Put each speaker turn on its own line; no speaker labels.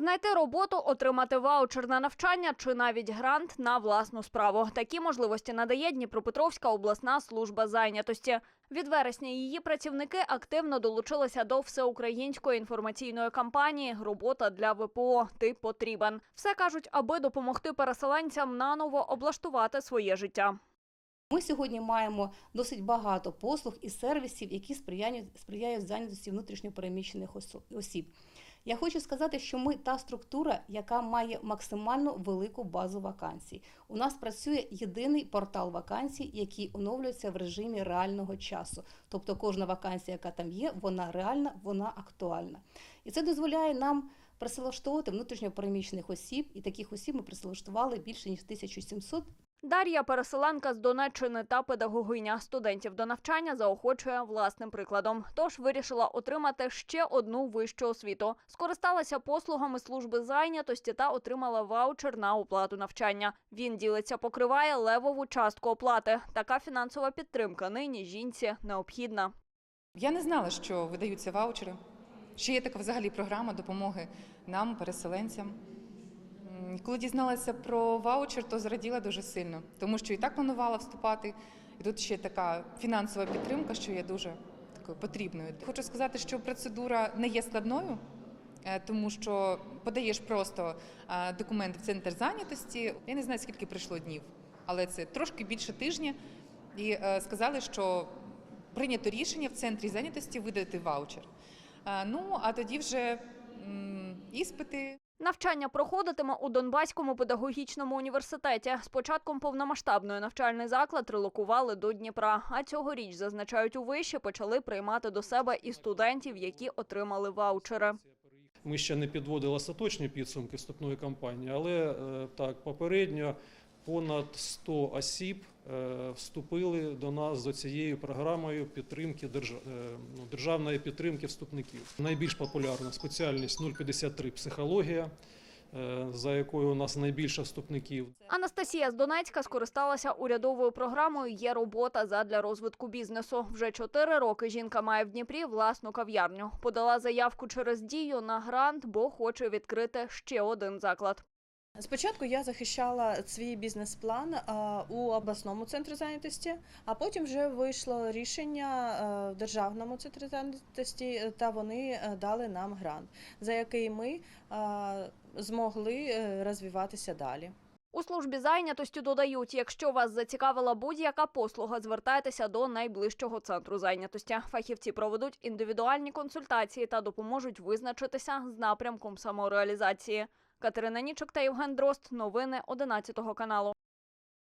Знайти роботу, отримати ваучер на навчання чи навіть грант на власну справу. Такі можливості надає Дніпропетровська обласна служба зайнятості. Від вересня її працівники активно долучилися до всеукраїнської інформаційної кампанії Робота для ВПО. Ти потрібен. Все кажуть, аби допомогти переселенцям наново облаштувати своє життя.
Ми сьогодні маємо досить багато послуг і сервісів, які сприяють, сприяють зайнятості внутрішньопереміщених осіб. Я хочу сказати, що ми та структура, яка має максимально велику базу вакансій. У нас працює єдиний портал вакансій, який оновлюється в режимі реального часу. Тобто кожна вакансія, яка там є, вона реальна, вона актуальна. І це дозволяє нам працевлаштовувати внутрішньопереміщених осіб, і таких осіб ми працевлаштували більше ніж 1700
Дар'я переселенка з Донеччини та педагогиня студентів до навчання заохочує власним прикладом. Тож вирішила отримати ще одну вищу освіту. Скористалася послугами служби зайнятості та отримала ваучер на оплату навчання. Він ділиться, покриває левову частку оплати. Така фінансова підтримка нині жінці необхідна.
Я не знала, що видаються ваучери. Що є така взагалі програма допомоги нам, переселенцям. Коли дізналася про ваучер, то зраділа дуже сильно, тому що і так планувала вступати. І тут ще така фінансова підтримка, що є дуже такою потрібною. Хочу сказати, що процедура не є складною, е, тому що подаєш просто е, документ в центр зайнятості. Я не знаю, скільки пройшло днів, але це трошки більше тижня. І е, сказали, що прийнято рішення в центрі зайнятості видати ваучер. Ну а тоді вже іспити.
Навчання проходитиме у Донбаському педагогічному університеті. З початком повномасштабної навчальний заклад релокували до Дніпра. А цьогоріч, зазначають у виші, почали приймати до себе і студентів, які отримали ваучери.
Ми ще не підводили остаточні підсумки вступної кампанії, але е, так попередньо понад 100 осіб е, вступили до нас за цією програмою підтримки е, ну, державної підтримки вступників. Найбільш популярна спеціальність 053 психологія, е, за якою у нас найбільше вступників.
Анастасія з Донецька скористалася урядовою програмою Є робота задля розвитку бізнесу. Вже чотири роки жінка має в Дніпрі власну кав'ярню. Подала заявку через дію на грант, бо хоче відкрити ще один заклад.
Спочатку я захищала свій бізнес-план у обласному центрі зайнятості, а потім вже вийшло рішення е, в державному центрі зайнятості, е, та вони е, дали нам грант, за який ми змогли розвиватися далі.
У службі зайнятості додають, якщо вас зацікавила будь-яка послуга, звертайтеся до найближчого центру зайнятості. Фахівці проведуть індивідуальні консультації та допоможуть визначитися з напрямком самореалізації. Катерина Нічок та Євген Дрозд. Новини 11 каналу.